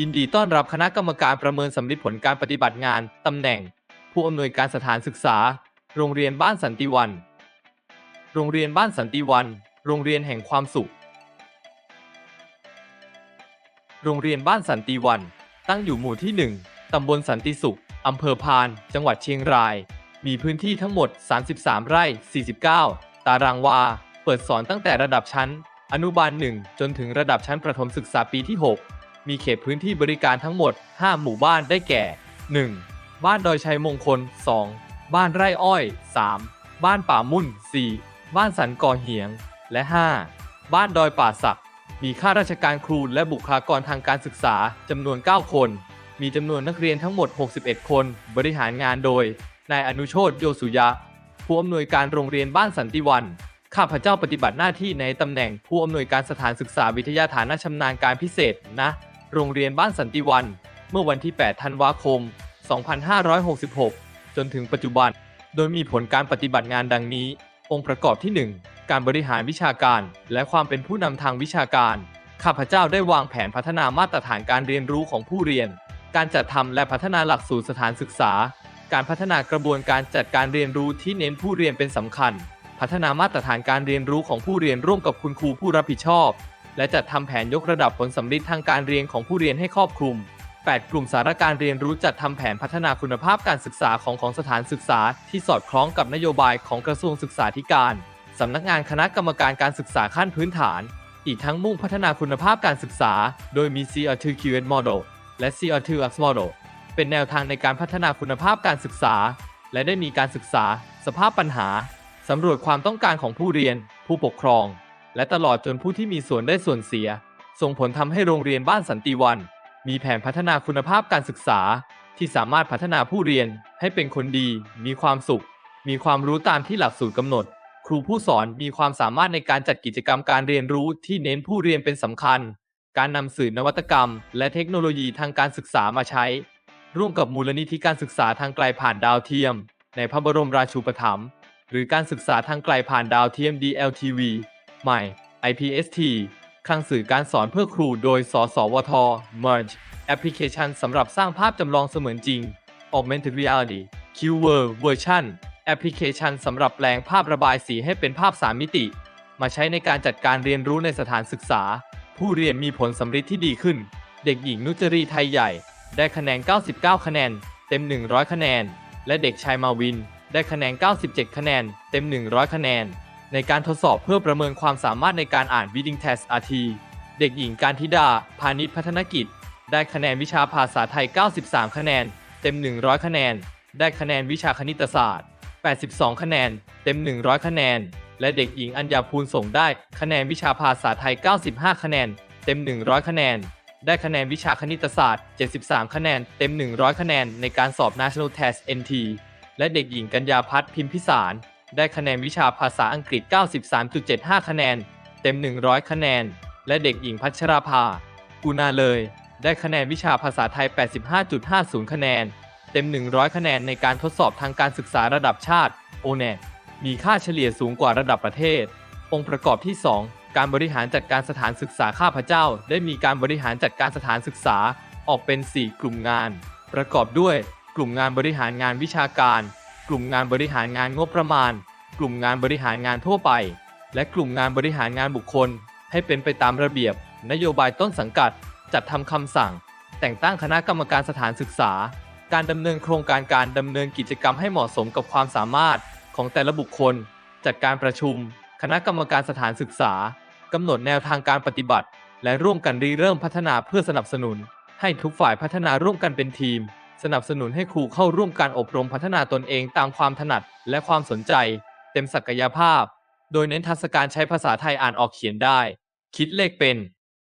ยินดีต้อนรับคณะกรรมการประเมินสำลิดผลการปฏิบัติงาน ตำแหน่ง ผู้อำนวยการสถานศึกษา โรงเรียนบ้านสันติวัน โรงเรียนบ้านสันติวัน โรงเรียนแห่งความสุข โรงเรียนบ้านสันติวัน ตั้งอยู่หมู่ที่ 1 ตำบลสันติสุข อำเภอพาน จังหวัดเชียงราย มีพื้นที่ทั้งหมด 33 ไร่ 49 ตารางวา เปิดสอนตั้งแต่ระดับชั้น อนุบาล 1 จนถึงระดับชั้นประถมศึกษาปีที่ 6 มีเขตพื้นที่บริการทั้งหมด 5 หมู่บ้านได้แก่ 1. บ้านดอยชัยมงคล 2. บ้านไร่อ้อย 3. บ้านป่ามุ่น 4. บ้านสันก่อเหียง และ 5. บ้านดอยป่าสักมีข้าราชการครูและบุคลากรทางการศึกษาจำนวน 9 คน มีจำนวนนักเรียนทั้งหมด 61 คน บริหารงานโดย นายอนุโชตโยสุยะ ผู้อำนวยการโรงเรียนบ้านสันติวัน ข้าพเจ้าปฏิบัติหน้าที่ในตำแหน่งผู้อำนวยการสถานศึกษาวิทยาฐานะชำนาญการพิเศษนะ โรงเรียนบ้านสันติวัน เมื่อวันที่ 8 ธันวาคม 2566 จนถึงปัจจุบัน โดยมีผลการปฏิบัติงานดังนี้ องค์ประกอบที่ 1 การบริหารวิชาการ และความเป็นผู้นำทางวิชาการ ข้าพเจ้าได้วางแผนพัฒนามาตรฐานการเรียนรู้ของผู้เรียน การจัดทำและพัฒนาหลักสูตรสถานศึกษา การพัฒนากระบวนการจัดการเรียนรู้ที่เน้นผู้เรียนเป็นสำคัญ พัฒนามาตรฐานการเรียนรู้ของผู้เรียนร่วมกับคุณครูผู้รับผิดชอบ และจัดทำแผนยกระดับผลสำลิดทางการเรียนของผู้เรียนให้ครอบคลุม 8 กลุ่มสาระการเรียนรู้จัดทำแผนพัฒนาคุณภาพการศึกษาของของสถานศึกษา ที่สอดคล้องกับนโยบายของกระทรวงศึกษาธิการสำนักงานคณะกรรมการการศึกษาขั้นพื้นฐาน อีกทั้งมุ่งพัฒนาคุณภาพการศึกษา โดยมี CR2QS Model และ CR2X Model เป็นแนวทางในการพัฒนาคุณภาพการศึกษา และได้มีการศึกษา สภาพปัญหาสำรวจความต้องการของผู้เรียน ผู้ปกครอง และตลอดจนผู้ที่มีส่วนได้ส่วนเสีย ส่งผลทำให้โรงเรียนบ้านสันติวัน มีแผนพัฒนาคุณภาพการศึกษา ที่สามารถพัฒนาผู้เรียนให้เป็นคนดี มีความสุข มีความรู้ตามที่หลักสูตรกำหนด ครูผู้สอนมีความสามารถในการจัดกิจกรรมการเรียนรู้ที่เน้นผู้เรียนเป็นสำคัญ การนำสื่อนวัตกรรม และเทคโนโลยีทางการศึกษามาใช้ ร่วมกับมูลนิธิการศึกษาทางไกลผ่านดาวเทียม ในพระบรมราชูปถัมภ์หรือการศึกษาทางไกลผ่านดาวเทียม DLTV ใหม่ IPST คลังสื่อการสอนเพื่อครูโดย สสวท Merge แอปพลิเคชันสำหรับสร้างภาพจำลองเสมือนจริง Augmented Reality Qword Version แอปพลิเคชันสำหรับแปลงภาพระบายสีให้เป็นภาพ3มิติ มาใช้ในการจัดการเรียนรู้ในสถานศึกษา ผู้เรียนมีผลสำฤทธิ์ที่ดีขึ้น เด็กหญิงนุจรีไทยใหญ่ ได้คะแนน 99 คะแนน เต็ม 100 คะแนน และเด็กชายมาวิน ได้คะแนน 97 คะแนน เต็ม 100 คะแนน ในการทดสอบเพื่อประเมินความสามารถในการอ่าน Reading Test RT เด็กหญิงการธิดา พาณิชพัฒนกิจ ได้คะแนนวิชาภาษาไทย 93 คะแนน เต็ม 100 คะแนน ได้คะแนนวิชาคณิตศาสตร์ 82 คะแนน เต็ม 100 คะแนน และเด็กหญิงอัญญาภูลส่งได้คะแนนวิชาภาษาไทย 95 คะแนน เต็ม 100 คะแนน ได้คะแนนวิชาคณิตศาสตร์ 73 คะแนน เต็ม 100 คะแนน ในการสอบ National Test NT และเด็กหญิงกัญญาพัฒน์พิมพิสาร ได้คะแนนวิชาภาษาอังกฤษ 93.75 คะแนน เต็ม 100 คะแนน และเด็กหญิงพัชราภา กุณาเลย ได้คะแนนวิชาภาษาไทย 85.50 คะแนน เต็ม 100 คะแนนในการทดสอบทางการศึกษาระดับชาติ o n e t มีค่าเฉลี่ยสูงกว่าระดับประเทศ องค์ประกอบที่ 2 การบริหารจัดการสถานศึกษาข้าพเจ้า ได้มีการบริหารจัดการสถานศึกษาออกเป็น 4 กลุ่มงาน ประกอบด้วย กลุ่มงานบริหารงานวิชาการ กลุ่มงานบริหารงานงบประมาณ กลุ่มงานบริหารงานทั่วไป และกลุ่มงานบริหารงานบุคคล ให้เป็นไปตามระเบียบ นโยบายต้นสังกัด จัดทำคำสั่ง แต่งตั้งคณะกรรมการสถานศึกษา การดำเนินโครงการการดำเนินกิจกรรมให้เหมาะสมกับความสามารถของแต่ละบุคคล จัดการประชุม คณะกรรมการสถานศึกษากำหนดแนวทางการปฏิบัติ และร่วมกันริเริ่มพัฒนาเพื่อสนับสนุน ให้ทุกฝ่ายพัฒนาร่วมกันเป็นทีม สนับสนุนให้ครูเข้าร่วมการอบรมพัฒนาตนเองตามความถนัดและความสนใจ เต็มศักยภาพ โดยเน้นทัศการใช้ภาษาไทยอ่านออกเขียนได้ คิดเลขเป็น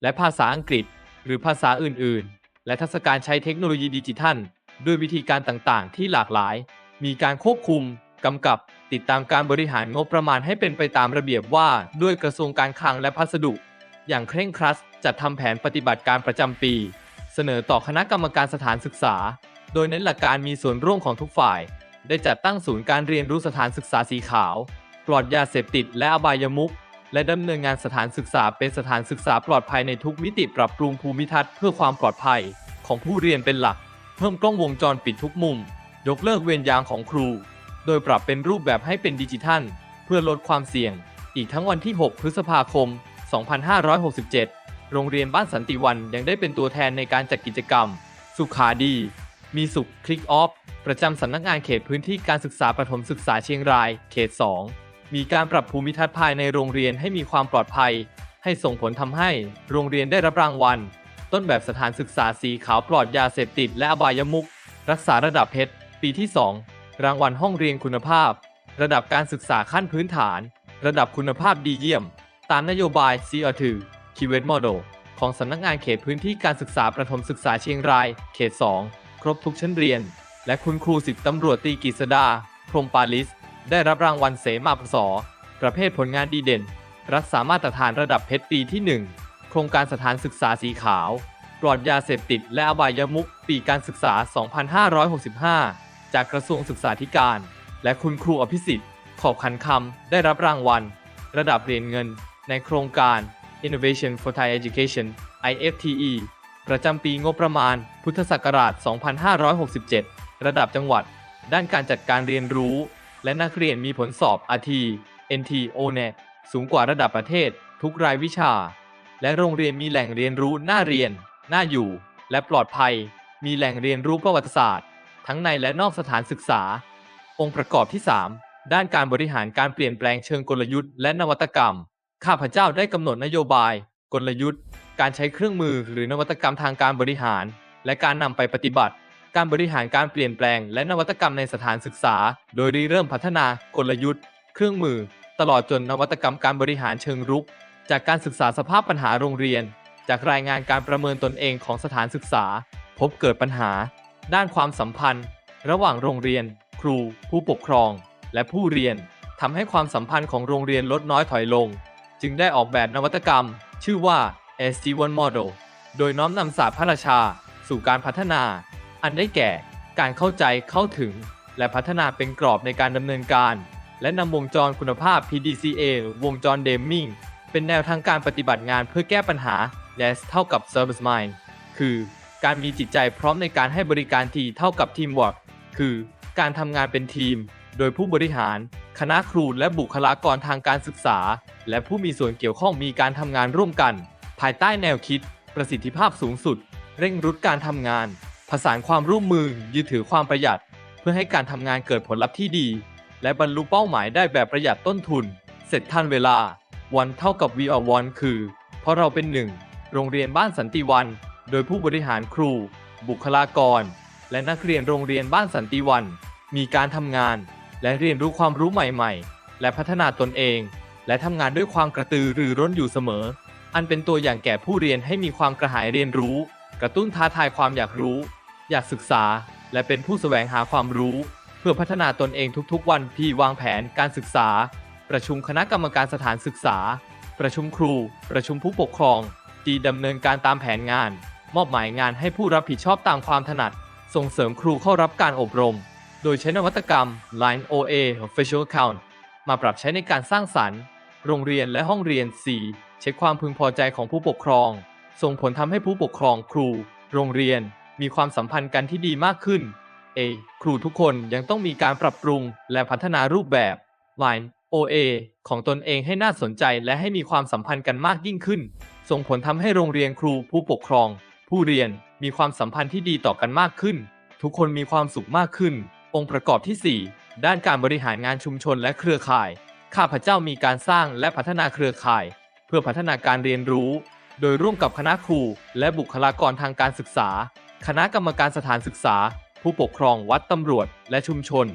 และภาษาอังกฤษ หรือภาษาอื่น ๆ และทัศการใช้เทคโนโลยีดิจิทัล ด้วยวิธีการต่างๆ ที่หลากหลาย มีการควบคุมกำกับติดตามการบริหารงบประมาณให้เป็นไปตามระเบียบว่าด้วยกระทรวงการคลังและพัสดุ อย่างเคร่งครัดจัดทำแผนปฏิบัติการประจำปี เสนอต่อคณะกรรมการสถานศึกษา โดยเน้นหลักการมีส่วนร่วมของทุกฝ่าย ได้จัดตั้งศูนย์การเรียนรู้สถานศึกษาสีขาว ปลอดยาเสพติดและอบายมุขและดำเนินงานสถานศึกษาเป็นสถานศึกษาปลอดภัยในทุกมิติปรับปรุงภูมิทัศน์เพื่อความปลอดภัยของผู้เรียนเป็นหลัก เพิ่มกล้องวงจรปิดทุกมุม ยกเลิกเวรยามของครู โดยปรับเป็นรูปแบบให้เป็นดิจิทัล เพื่อลดความเสี่ยง อีกทั้งวันที่ 6 พฤษภาคม 2567 โรงเรียนบ้านสันติวันยังได้เป็นตัวแทนในการจัดกิจกรรม สุขาดี มีสุขคลิกออฟประจำสำนักงานเขตพื้นที่การศึกษาประถมศึกษาเชียงราย เขต 2 มีการปรับภูมิทัศน์ภายในโรงเรียนให้มีความปลอดภัย ให้ส่งผลทำให้โรงเรียนได้รับรางวัล ต้นแบบสถานศึกษาสีขาวปลอดยาเสพติดและอบายมุขรักษาระดับเพชรปีที่ 2 รางวัลห้องเรียนคุณภาพ ระดับการศึกษาขั้นพื้นฐาน ระดับคุณภาพดีเยี่ยม ตามนโยบาย CR2 คีเว t โม Model ของสำนักงานเขตพื้นที่การศึกษาประถมศึกษาเชียงราย เขต 2 ครบทุกชั้นเรียน และคุณครูสิบตำรวจตีกฤษดา พรหมปาลิส ได้รับรางวัลเสมาปสประเภทผลงานดีเด่น รักษามาตรฐานระดับเพชรปีที่ 1 โครงการสถานศึกษาสีขาว ปลอดยาเสพติดและอบายมุขปีการศึกษา 2565 จากกระทรวงศึกษาธิการ และคุณครูอภิสิทธิ์ ขอบขันคำได้รับรางวัล ระดับเหรียญเงิน ในโครงการ Innovation for Thai Education IFTE ประจำปีงบประมาณ พุทธศักราช 2567 ระดับจังหวัด ด้านการจัดการเรียนรู้ และนักเรียนมีผลสอบ RT NT ONET สูงกว่าระดับประเทศ ทุกรายวิชา และโรงเรียนมีแหล่งเรียนรู้น่าเรียน น่าอยู่ และปลอดภัย มีแหล่งเรียนรู้ประวัติศาสตร์ ทั้งในและนอกสถานศึกษา องค์ประกอบที่ 3 ด้านการบริหารการเปลี่ยนแปลงเชิงกลยุทธ์และนวัตกรรม ข้าพเจ้าได้กำหนดนโยบาย กลยุทธ์ การใช้เครื่องมือหรือนวัตกรรมทางการบริหาร และการนำไปปฏิบัติ การบริหารการเปลี่ยนแปลง และนวัตกรรมในสถานศึกษา โดยริเริ่มพัฒนากลยุทธ์ เครื่องมือ ตลอดจนนวัตกรรมการบริหารเชิงรุก จากการศึกษาสภาพปัญหาโรงเรียน จากรายงานการประเมินตนเองของสถานศึกษา พบเกิดปัญหา ด้านความสัมพันธ์ ระหว่างโรงเรียน ครู ผู้ปกครอง และผู้เรียนทำให้ความสัมพันธ์ของโรงเรียนลดน้อยถอยลง จึงได้ออกแบบนวัตกรรม ชื่อว่า SG1 Model โดยน้อมนำศาสตร์พระราชา สู่การพัฒนา อันได้แก่ การเข้าใจเข้าถึง และพัฒนาเป็นกรอบในการดำเนินการ และนำวงจรคุณภาพ PDCA วงจรเดมมิงเป็นแนวทางการปฏิบัติงานเพื่อแก้ปัญหา YES เท่ากับ Service Mind คือการมีจิตใจพร้อมในการให้บริการทีเท่ากับ Teamwork คือการทำงานเป็นทีม โดยผู้บริหาร คณะครูและบุคลากรทางการศึกษา และผู้มีส่วนเกี่ยวข้องมีการทำงานร่วมกัน ภายใต้แนวคิด ประสิทธิภาพสูงสุด เร่งรุดการทำงาน ผสานความร่วมมือยึดถือความประหยัด เพื่อให้การทำงานเกิดผลลัพธ์ที่ดี และบรรลุเป้าหมายได้แบบประหยัดต้นทุน เสร็จทันเวลา วันเท่ากับ we are one คือ เพราะเราเป็นหนึ่งโรงเรียนบ้านสันติวัน โดยผู้บริหารครู บุคลากร และนักเรียนโรงเรียนบ้านสันติวัน มีการทำงาน และเรียนรู้ความรู้ใหม่ๆ และพัฒนาตนเอง และทำงานด้วยความกระตือรือร้นอยู่เสมอ อันเป็นตัวอย่างแก่ผู้เรียนให้มีความกระหายเรียนรู้ กระตุ้นท้าทายความอยากรู้ อยากศึกษา และเป็นผู้แสวงหาความรู้ เพื่อพัฒนาตนเองทุกๆ วันพี่วางแผนการศึกษา ประชุมคณะกรรมการสถานศึกษา ประชุมครู ประชุมผู้ปกครองดีดำเนินการตามแผนงาน มอบหมายงานให้ผู้รับผิดชอบตามความถนัด ส่งเสริมครูเข้ารับการอบรม โดยใช้นวัตกรรม Line OA Official Account มาปรับใช้ในการสร้างสรรค์ โรงเรียนและห้องเรียน 4 เช็คความพึงพอใจของผู้ปกครอง ส่งผลทำให้ผู้ปกครองครู โรงเรียน มีความสัมพันธ์กันที่ดีมากขึ้น A ครูทุกคนยังต้องมีการปรับปรุงและพัฒนารูปแบบ Line OA ของตนเองให้น่าสนใจและให้มีความสัมพันธ์กันมากยิ่งขึ้น ส่งผลทำให้โรงเรียนครูผู้ปกครอง ผู้เรียนมีความสัมพันธ์ที่ดีต่อกันมากขึ้น ทุกคนมีความสุขมากขึ้น องค์ประกอบที่ 4 ด้านการบริหารงานชุมชนและเครือข่าย ข้าพเจ้ามีการสร้างและพัฒนาเครือข่าย เพื่อพัฒนาการเรียนรู้ โดยร่วมกับคณะครู และบุคลากรทางการศึกษา คณะกรรมการสถานศึกษา ผู้ปกครองวัดตำรวจ และชุมชน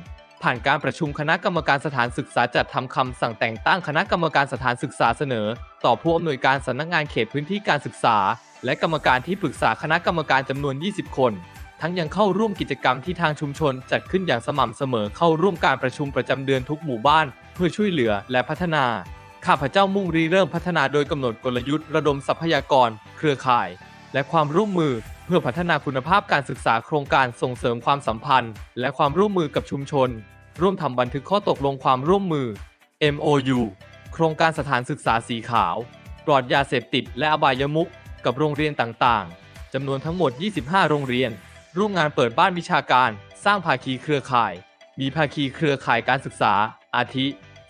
ผ่านการประชุมคณะกรรมการสถานศึกษาจัดทำคำสั่งแต่งตั้งคณะกรรมการสถานศึกษาเสนอ ต่อผู้อำนวยการสำนักงานเขตพื้นที่การศึกษา และกรรมการที่ปรึกษาคณะกรรมการจำนวน 20 คน ทั้งยังเข้าร่วมกิจกรรมที่ทางชุมชน จัดขึ้นอย่างสม่ำเสมอเข้าร่วมการประชุมประจำเดือนทุกหมู่บ้าน เพื่อช่วยเหลือและพัฒนา ข้าพเจ้ามุ่งรีเริ่มพัฒนาโดยกำหนดกลยุทธ์ระดมทรัพยากร เครือข่าย และความร่วมมือ เพื่อพัฒนาคุณภาพการศึกษาโครงการส่งเสริมความสัมพันธ์ และความร่วมมือกับชุมชน ร่วมทำบันทึกข้อตกลงความร่วมมือ MOU โครงการสถานศึกษาสีขาว ปลอดยาเสพติดและอบายมุขกับโรงเรียนต่างๆจำนวนทั้งหมด 25 โรงเรียน ร่วมงานเปิดบ้านวิชาการ สร้างภาคีเครือข่าย มีภาคีเครือข่ายการศึกษา อาทิ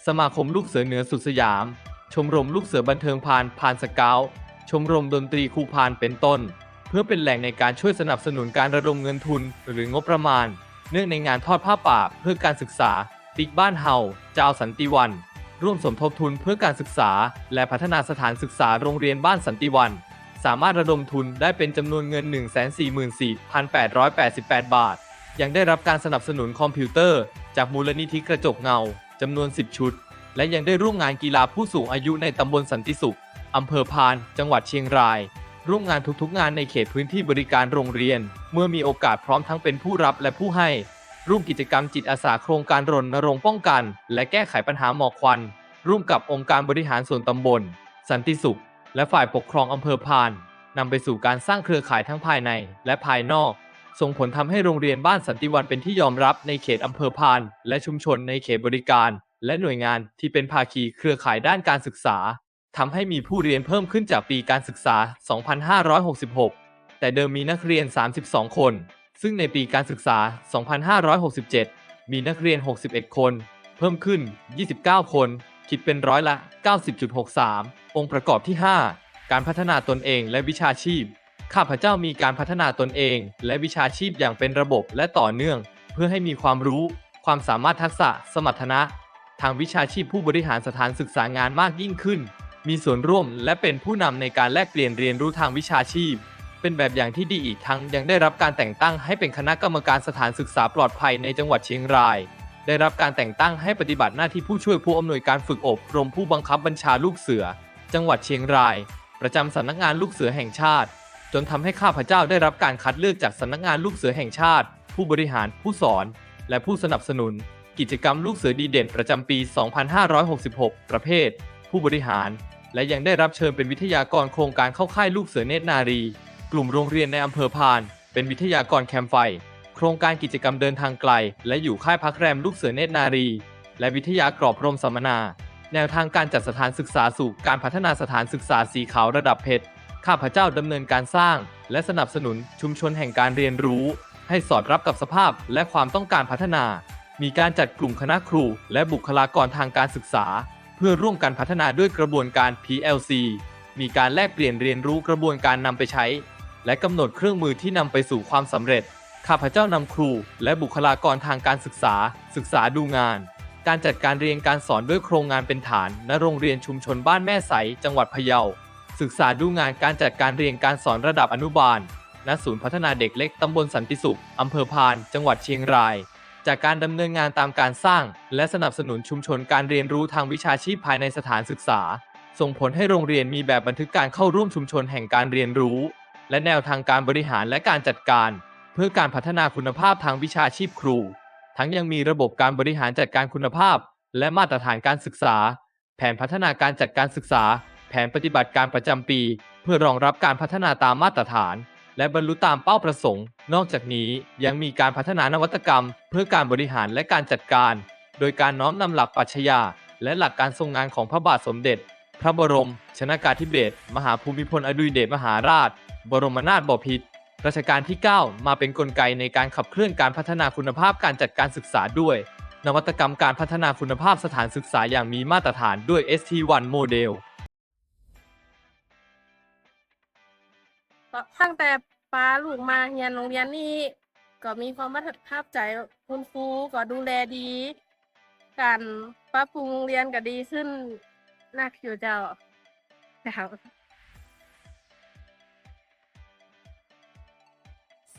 สมาคมลูกเสือเหนือสุดสยาม ชมรมลูกเสือบันเทิงพานพานสเกาชมรมดนตรีครูพานเป็นต้น เพื่อเป็นแหล่งในการช่วยสนับสนุนการระดมเงินทุนหรืองบประมาณ เนื่องในงานทอดผ้าป่าเพื่อการศึกษา ติ๊กบ้านเฮาเจ้าสันติวัน ร่วมสมทบทุนเพื่อการศึกษา และพัฒนาสถานศึกษาโรงเรียนบ้านสันติวัน สามารถระดมทุนได้เป็นจำนวนเงิน 144,888 บาท ยังได้รับการสนับสนุนคอมพิวเตอร์ จากมูลนิธิกระจกเงาจำนวน 10 ชุด และยังได้ร่วมงานกีฬาผู้สูงอายุในตำบลสันติสุขอำเภอพาน จังหวัดเชียงราย ร่วมงานทุกๆงานในเขตพื้นที่บริการโรงเรียน เมื่อมีโอกาสพร้อมทั้งเป็นผู้รับและผู้ให้ ร่วมกิจกรรมจิตอาสาโครงการรณรงค์ป้องกัน และแก้ไขปัญหาหมอกควัน ร่วมกับองค์การบริหารส่วนตำบล สันติสุข และฝ่ายปกครองอำเภอพานนำไปสู่การสร้างเครือข่ายทั้งภายในและภายนอก ส่งผลทำให้โรงเรียนบ้านสันติวันเป็นที่ยอมรับในเขตอำเภอพาน และชุมชนในเขตบริการ และหน่วยงานที่เป็นภาคีเครือข่ายด้านการศึกษาทำให้มีผู้เรียนเพิ่มขึ้นจากปีการศึกษา 2566 แต่เดิมมีนักเรียน 32 คน ซึ่งในปีการศึกษา 2567 มีนักเรียน 61 คน เพิ่มขึ้น 29 คน คิดเป็นร้อยละ 90.63 องค์ประกอบที่ 5 การพัฒนาตนเองและวิชาชีพ ข้าพเจ้ามีการพัฒนาตนเอง และวิชาชีพอย่างเป็นระบบและต่อเนื่อง เพื่อให้มีความรู้ ความสามารถทักษะ สมรรถนะ ทางวิชาชีพผู้บริหารสถานศึกษางานมากยิ่งขึ้น มีส่วนร่วมและเป็นผู้นำในการแลกเปลี่ยนเรียนรู้ทางวิชาชีพ เป็นแบบอย่างที่ดีอีกทั้งยังได้รับการแต่งตั้งให้เป็นคณะกรรมการสถานศึกษาปลอดภัยในจังหวัดเชียงรายได้รับการแต่งตั้งให้ปฏิบัติหน้าที่ผู้ช่วยผู้อำนวยการฝึกอบรมผู้บังคับบัญชาลูกเสือ จังหวัดเชียงราย ประจำสำนักงานลูกเสือแห่งชาติ จนทำให้ข้าพเจ้าได้รับการคัดเลือกจากสำนักงานลูกเสือแห่งชาติ ผู้บริหารผู้สอน และผู้สนับสนุน กิจกรรมลูกเสือดีเด่นประจำปี 2566 ประเภท ผู้บริหาร และยังได้รับเชิญเป็นวิทยากรโครงการเข้าค่ายลูกเสือเนตรนารี กลุ่มโรงเรียนในอำเภอพาน เป็นวิทยากรแคมป์ไฟ โครงการกิจกรรมเดินทางไกล และอยู่ค่ายพักแรมลูกเสือเนตรนารี และวิทยากรอบรมสัมมนา แนวทางการจัดสถานศึกษาสู่การพัฒนาสถานศึกษาสีขาวระดับเพชร ข้าพเจ้าดำเนินการสร้าง และสนับสนุนชุมชนแห่งการเรียนรู้ ให้สอดรับกับสภาพและความต้องการพัฒนา มีการจัดกลุ่มคณะครู และบุคลากรทางการศึกษา เพื่อร่วมกันพัฒนาด้วยกระบวนการ PLC มีการแลกเปลี่ยนเรียนรู้กระบวนการนำไปใช้ และกำหนดเครื่องมือที่นำไปสู่ความสำเร็จ ข้าพเจ้านำครู และบุคลากรทางการศึกษา ศึกษาดูงาน การจัดการเรียนการสอนด้วยโครงงานเป็นฐาน ณ โรงเรียนชุมชนบ้านแม่ใส จังหวัดพะเยา ศึกษาดูงานการจัดการเรียนการสอนระดับอนุบาล ณ ศูนย์พัฒนาเด็กเล็กตำบลสันติสุขอำเภอพาน จังหวัดเชียงราย จากการดำเนินงานตามการสร้าง และสนับสนุนชุมชนการเรียนรู้ทางวิชาชีพภายในสถานศึกษา ส่งผลให้โรงเรียนมีแบบบันทึกการเข้าร่วมชุมชนแห่งการเรียนรู้ และแนวทางการบริหารและการจัดการ เพื่อการพัฒนาคุณภาพทางวิชาชีพครู ทั้งยังมีระบบการบริหารจัดการคุณภาพ และมาตรฐานการศึกษา แผนพัฒนาการจัดการศึกษา แผนปฏิบัติการประจำปี เพื่อรองรับการพัฒนาตามมาตรฐาน และบรรลุตามเป้าประสงค์ นอกจากนี้ยังมีการพัฒนานวัตกรรม เพื่อการบริหารและการจัดการ โดยการน้อมนำหลักปรัชญาและหลักการทรงงานของพระบาทสมเด็จ พระบรม ชนากาธิเบศรมหาภูมิพลอดุลยเดชมหาราช บรมนาถบพิตร รัชกาลที่ 9 มาเป็นนกลไกในการขับเคลื่อนการพัฒนาคุณภาพการจัดการศึกษาด้วย นวัตกรรมการพัฒนาคุณภาพสถานศึกษาอย่างมีมาตรฐานด้วย ST1 โมเดลตั้งแต่ป้าลูกมาเรียนโรงเรียนนี่ก็มีความประทับใจคุณครูก็ดูแลดี การปรับปรุงโรงเรียนก็ดีขึ้นนักอยู่เจ้าเจ้า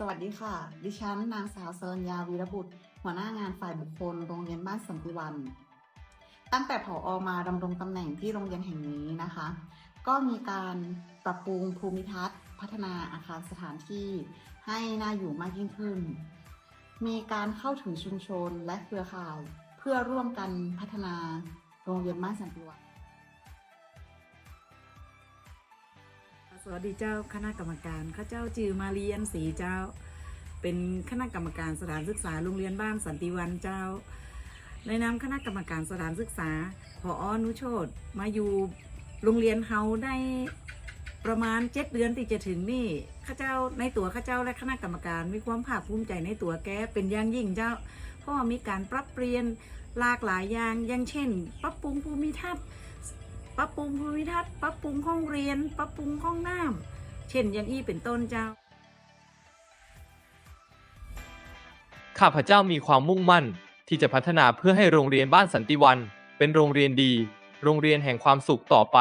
สวัสดีค่ะ ดิฉันนางสาวสรัญญาวีรบุตร หัวหน้างานฝ่ายบุคคล โรงเรียนบ้านสันติวัน ตั้งแต่ผออมาดำรงตำแหน่งที่โรงเรียนแห่งนี้นะคะ ก็มีการปรับปรุงภูมิทัศน์ พัฒนาอาคารสถานที่ให้น่าอยู่มากยิ่งขึ้น มีการเข้าถึงชุมชนและเครือข่าย เพื่อร่วมกันพัฒนาโรงเรียนบ้านสันติวัน วัสดีเจ้าคณะกรรมการข้าเจ้าจือมาเรียนสีเจ้า เป็นคณะกรรมการสถานศึกษาโรงเรียนบ้านสันติวันเจ้า ในนามคณะกรรมการสถานศึกษาพออนุโชตมาอยู่โรงเรียนเฮาได้ประมาณเจ็ดเดือนที่จะถึงนี่ข้าเจ้าในตัวข้าเจ้าและคณะกรรมการมีความภาคภูมิใจในตัวแกเป็นอย่างยิ่งเจ้า เพราะว่ามีการปรับเปลี่ยนหลากหลายอย่างอย่างเช่น ปรับปรุงภูมิทัศน์ ปรับปรุงภูมิทัศน์ปรับปรุงห้องเรียนปรับปรุงห้องน้ำเช่นอย่างอี้เป็นต้นเจ้า ข้าพเจ้ามีความมุ่งมั่น ที่จะพัฒนาเพื่อให้โรงเรียนบ้านสันติวัน เป็นโรงเรียนดี โรงเรียนแห่งความสุขต่อไป